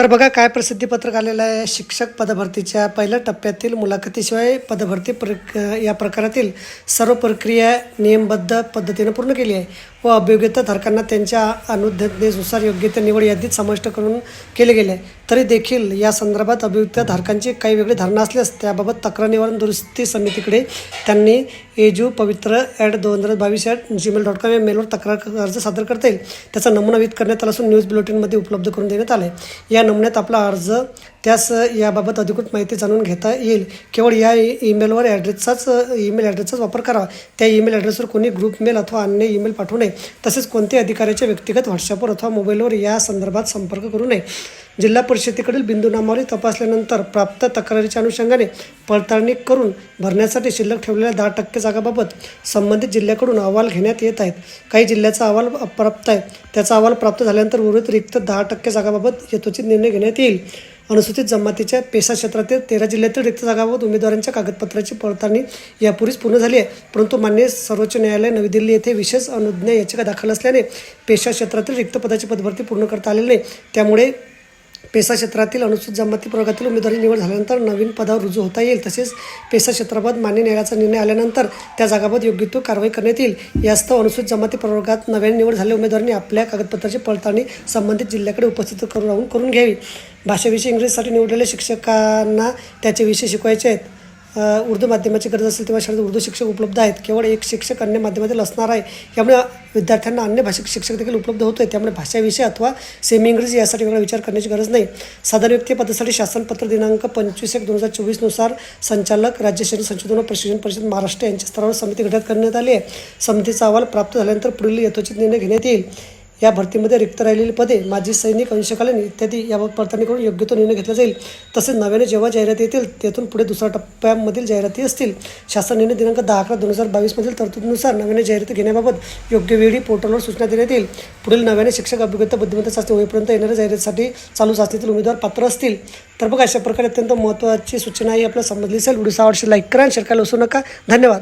तर बघा काय प्रसिद्धीपत्रक आलेलं आहे. शिक्षक पदभरतीच्या पहिल्या टप्प्यातील मुलाखतीशिवाय पदभरती प्रक या प्रकारातील सर्व प्रक्रिया नियमबद्ध पद्धतीने पूर्ण केली आहे व अभियोग्यता धारकांना त्यांच्या अनुज्ञतेनुसार योग्य त्या निवड यादीत समाविष्ट करून केले गेले आहे. तरी देखील या संदर्भात अभियुक्त धारकांची काही वेगळी धारणा असल्यास त्याबाबत तक्रार निवारण दुरुस्ती समितीकडे त्यांनी एजू पवित्र ॲट दोन हजार बावीस ॲट जीमेल डॉट कॉम या मेलवर तक्रार अर्ज सादर करता येईल. त्याचा नमुना विध करण्यात आला असून न्यूज बुलेटिनमध्ये उपलब्ध करून देण्यात आले या नमुन्यात आपला अर्ज त्यास याबाबत अधिकृत माहिती जाणून घेता येईल. केवळ या ईमेलवर ॲड्रेसचाच ईमेल ॲड्रेसचाच वापर करावा त्या ईमेल ॲड्रेसवर कोणी ग्रुप मेल अथवा अन्य ईमेल पाठवू नये. तसेच कोणत्याही अधिकाऱ्याच्या व्यक्तिगत व्हॉट्सअपवर अथवा मोबाईलवर या संदर्भात संपर्क करू नये. जिल्हा परिषदेकडील बिंदू नामावली तपासल्यानंतर प्राप्त तक्रारीच्या अनुषंगाने पडताळणी करून भरण्यासाठी शिल्लक ठेवलेल्या दहा टक्के जागाबाबत संबंधित जिल्ह्याकडून अहवाल घेण्यात येत आहेत. काही जिल्ह्याचा अहवाल अप्राप्त आहे. त्याचा अहवाल प्राप्त झाल्यानंतर उर्वरित रिक्त दहा टक्के जागाबाबत यथोचित निर्णय घेण्यात येईल. अनुसूचित जमातीच्या पेशा क्षेत्रातील तेरा जिल्ह्यातील रिक्त जागाबाबत उमेदवारांच्या कागदपत्राची पडताळणी यापूर्वीच पूर्ण झाली आहे. परंतु मान्य सर्वोच्च न्यायालय नवी दिल्ली येथे विशेष अनुज्ञा याचिका दाखल असल्याने पेशा क्षेत्रातील रिक्त पदाची पदभरती पूर्ण करता आलेली नाही. त्यामुळे पेसा क्षेत्रातील अनुसूचित जमाती प्रवर्गातील उमेदवारी निवड झाल्यानंतर नवीन पदावर रुजू होता येईल. तसेच पेसा क्षेत्राबाबत मान्य न्यायालयाचा निर्णय आल्यानंतर त्या जागाबाबत योग्य तो कारवाई करण्यात येईल. यास्तव अनुसूचित जमाती प्रवर्गात नव्याने निवड झालेल्या उमेदवारांनी आपल्या कागदपत्राची पडताळणी संबंधित जिल्ह्याकडे उपस्थित करून राहून करून घ्यावी. भाषाविषयी इंग्रजीसाठी निवडलेल्या शिक्षकांना त्याचे विषय शिकवायचे आहेत. उर्दू माध्यमाची गरज असेल तेव्हा शाळेत उर्दू शिक्षक उपलब्ध आहेत. केवळ एक शिक्षक अन्य माध्यमातील असणार आहे. यामुळे विद्यार्थ्यांना अन्य भाषिक शिक्षक देखील उपलब्ध होतो आहे त्यामुळे भाषाविषय अथवा सेमी इंग्रजी यासाठी वेगळा विचार करण्याची गरज नाही. साधारण व्यक्ती पदासाठी शासनपत्र दिनांक पंचवीस एक दोन हजार चोवीसनुसार संचालक राज्य शहरी संशोधन व प्रशिक्षण परिषद महाराष्ट्र यांच्या स्तरावर समिती गठीत करण्यात आली आहे. समितीचा अहवाल प्राप्त झाल्यानंतर पुढील यथोचित निर्णय घेण्यात येईल. या भरतीमध्ये रिक्त राहिलेली पदे माजी सैनिक अंशकालीन इत्यादी याबाबत पडताळणी करून योग्य तो निर्णय घेतला जाईल. तसेच नव्याने जेव्हा जाहिराती येतील तेथून पुढे दुसऱ्या टप्प्यामधील जाहिराती असतील. शासन निर्णय दिनांक दहा अकरा दोन हजार बावीसमधील तरतुदीनुसार नव्याने जाहिराती घेण्याबाबत योग्य वेळी पोर्टलवर सूचना देण्यात येईल. पुढील नव्याने शिक्षक अभिज्ञता बुद्धिमत्ता चाचणी होईपर्यंत येणाऱ्या जाहिरातीसाठी चालू चाचणीतील उमेदवार पात्र असतील. तर बघा अशा प्रकारे अत्यंत महत्त्वाची सूचना ही आपल्याला समजली असेल. व्हिडिओ आवडशी लाईक करा आणि शेअर करायला विसरू नका. धन्यवाद.